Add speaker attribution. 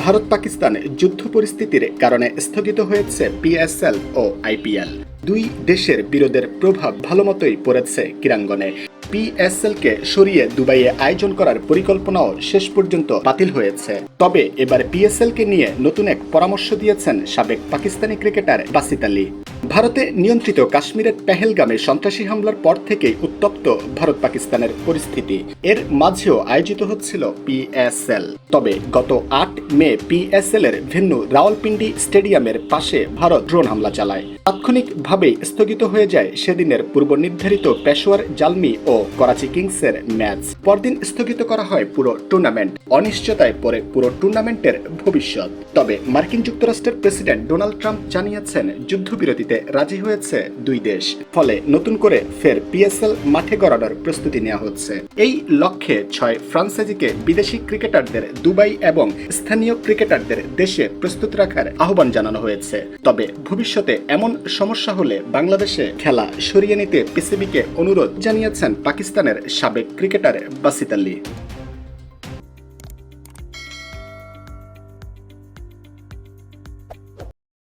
Speaker 1: ভারত পাকিস্তান যুদ্ধ পরিস্থিতির কারণে স্থগিত হয়েছে পিএসএল ও আইপিএল দুই দেশের বিরোধের প্রভাব ভালোমতোই পড়েছে ক্রীড়াঙ্গনে। পিএসএল কে সরিয়ে দুবাইয়ে আয়োজন করার পরিকল্পনাও শেষ পর্যন্ত বাতিল হয়েছে। তবে এবার পিএসএল কে নিয়ে নতুন এক পরামর্শ দিয়েছেন সাবেক পাকিস্তানি ক্রিকেটার বাসিত আলী। ভারতে নিয়ন্ত্রিত কাশ্মীরের পেহেলগামে সন্ত্রাসী হামলার পর থেকেই উত্তপ্ত ভারত পাকিস্তানের পরিস্থিতি। এর মাঝেও আয়োজিত হচ্ছিল পিএসএল তবে গত আট মে পিএসএল এর ভেন্যু রাওয়ালপিন্ডি স্টেডিয়ামের পাশে ভারত ড্রোন হামলা চালায়। তাৎক্ষণিকভাবেই স্থগিত হয়ে যায় সেদিনের পূর্ব নির্ধারিত পেশোয়ার, জালমি ও করাচি কিংসের ম্যাচ। পরদিন স্থগিত করা হয় পুরো টুর্নামেন্ট। অনিশ্চয়তায় পড়ে পুরো টুর্নামেন্টের ভবিষ্যৎ। তবে মার্কিন যুক্তরাষ্ট্রের প্রেসিডেন্ট ডোনাল্ড ট্রাম্প জানিয়েছেন, যুদ্ধবিরতিতে রাজি হয়েছে দুই দেশ। ফলে নতুন করে ফের পিএসএল মাঠে গড়ানোর প্রস্তুতি নেওয়া হচ্ছে। এই লক্ষ্যে ছয় ফ্রান্সাইজিকে বিদেশি ক্রিকেটারদের দুবাই এবং স্থানীয় ক্রিকেটারদের দেশে প্রস্তুত রাখার আহ্বান জানানো হয়েছে। তবে ভবিষ্যতে এমন সমস্যা হলে বাংলাদেশে খেলা সরিয়ে নিতে পিসিবিকে অনুরোধ জানিয়েছেন পাকিস্তানের সাবেক ক্রিকেটার বাসিত আলী।